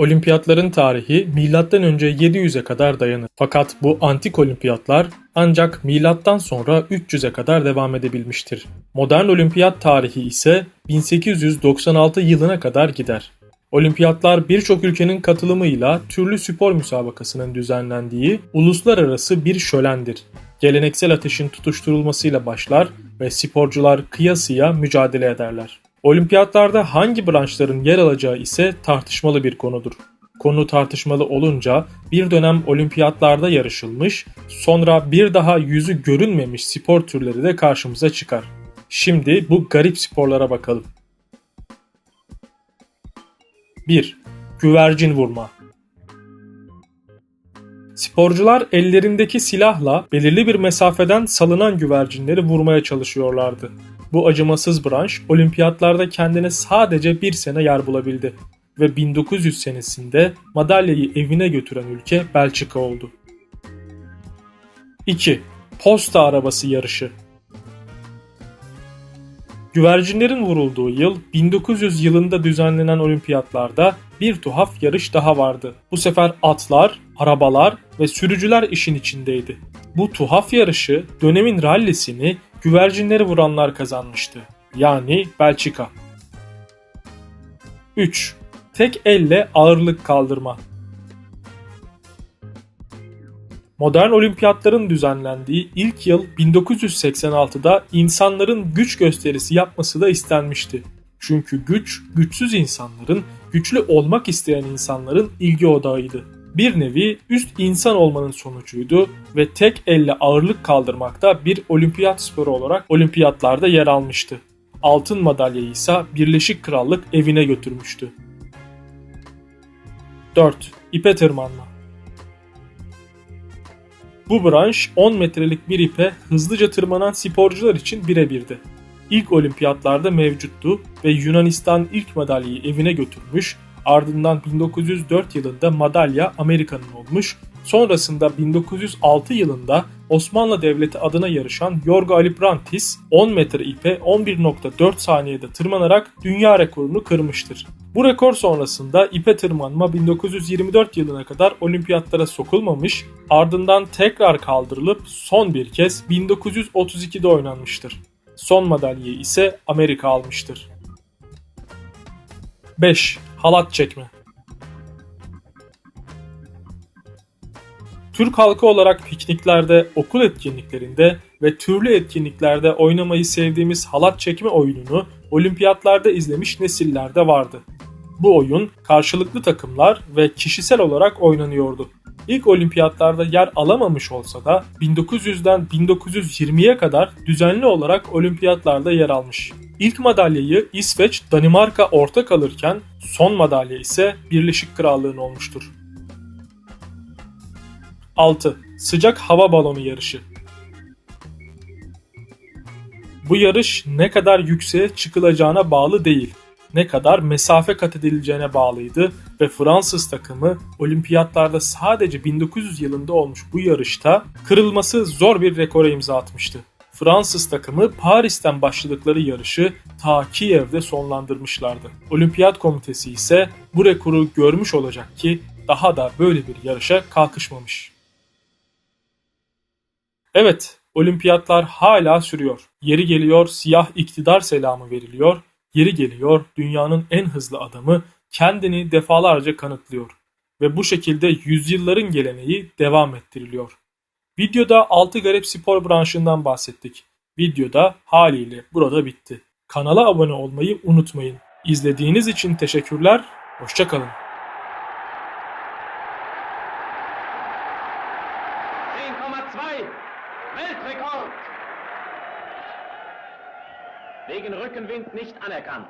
Olimpiyatların tarihi önce 700'e kadar dayanır. Fakat bu antik olimpiyatlar ancak milattan sonra 300'e kadar devam edebilmiştir. Modern olimpiyat tarihi ise 1896 yılına kadar gider. Olimpiyatlar birçok ülkenin katılımıyla türlü spor müsabakasının düzenlendiği uluslararası bir şölendir. Geleneksel ateşin tutuşturulmasıyla başlar ve sporcular kıyasıya mücadele ederler. Olimpiyatlarda hangi branşların yer alacağı ise tartışmalı bir konudur. Konu tartışmalı olunca bir dönem olimpiyatlarda yarışılmış, sonra bir daha yüzü görünmemiş spor türleri de karşımıza çıkar. Şimdi bu garip sporlara bakalım. 1. Güvercin vurma. Sporcular ellerindeki silahla belirli bir mesafeden salınan güvercinleri vurmaya çalışıyorlardı. Bu acımasız branş olimpiyatlarda kendine sadece bir sene yer bulabildi ve 1900 senesinde madalyayı evine götüren ülke Belçika oldu. 2. Posta arabası yarışı Güvercinlerin vurulduğu yıl 1900 yılında düzenlenen olimpiyatlarda bir tuhaf yarış daha vardı. Bu sefer atlar, arabalar ve sürücüler işin içindeydi. Bu tuhaf yarışı dönemin rallisini güvercinleri vuranlar kazanmıştı. Yani Belçika. 3. Tek elle ağırlık kaldırma. Modern olimpiyatların düzenlendiği ilk yıl 1986'da insanların güç gösterisi yapması da istenmişti. Çünkü güç, güçsüz insanların, güçlü olmak isteyen insanların ilgi odağıydı. Bir nevi üst insan olmanın sonucuydu ve tek elle ağırlık kaldırmak da bir olimpiyat sporu olarak olimpiyatlarda yer almıştı. Altın madalyayı ise Birleşik Krallık evine götürmüştü. 4. İpe tırmanma bu branş 10 metrelik bir ipe hızlıca tırmanan sporcular için birebirdi. İlk olimpiyatlarda mevcuttu ve Yunanistan ilk madalyayı evine götürmüş, ardından 1904 yılında madalya Amerika'nın olmuş, sonrasında 1906 yılında Osmanlı Devleti adına yarışan Yorgo Aliprantis 10 metre ipe 11.4 saniyede tırmanarak dünya rekorunu kırmıştır. Bu rekor sonrasında ipe tırmanma 1924 yılına kadar olimpiyatlara sokulmamış, ardından tekrar kaldırılıp son bir kez 1932'de oynanmıştır. Son madalyayı ise Amerika almıştır. 5. Halat çekme Türk halkı olarak pikniklerde, okul etkinliklerinde ve türlü etkinliklerde oynamayı sevdiğimiz halat çekme oyununu olimpiyatlarda izlemiş nesillerde vardı. Bu oyun karşılıklı takımlar ve kişisel olarak oynanıyordu. İlk olimpiyatlarda yer alamamış olsa da 1900'den 1920'ye kadar düzenli olarak olimpiyatlarda yer almış. İlk madalyayı İsveç, Danimarka ortak alırken son madalya ise Birleşik Krallığın olmuştur. 6. Sıcak hava balonu yarışı. Bu yarış ne kadar yükseğe çıkılacağına bağlı değil, ne kadar mesafe kat edileceğine bağlıydı ve Fransız takımı olimpiyatlarda sadece 1900 yılında olmuş bu yarışta kırılması zor bir rekora imza atmıştı. Fransız takımı Paris'ten başladıkları yarışı ta Kiev'de sonlandırmışlardı. Olimpiyat komitesi ise bu rekoru görmüş olacak ki daha da böyle bir yarışa kalkışmamış. Evet, olimpiyatlar hala sürüyor. Yeri geliyor siyah iktidar selamı veriliyor, yeri geliyor dünyanın en hızlı adamı kendini defalarca kanıtlıyor ve bu şekilde yüzyılların geleneği devam ettiriliyor. Videoda 6 garip spor branşından bahsettik. Videoda haliyle burada bitti. Kanala abone olmayı unutmayın. İzlediğiniz için teşekkürler, hoşçakalın. 10,2. Weltrekord. Wegen Rückenwind nicht anerkannt.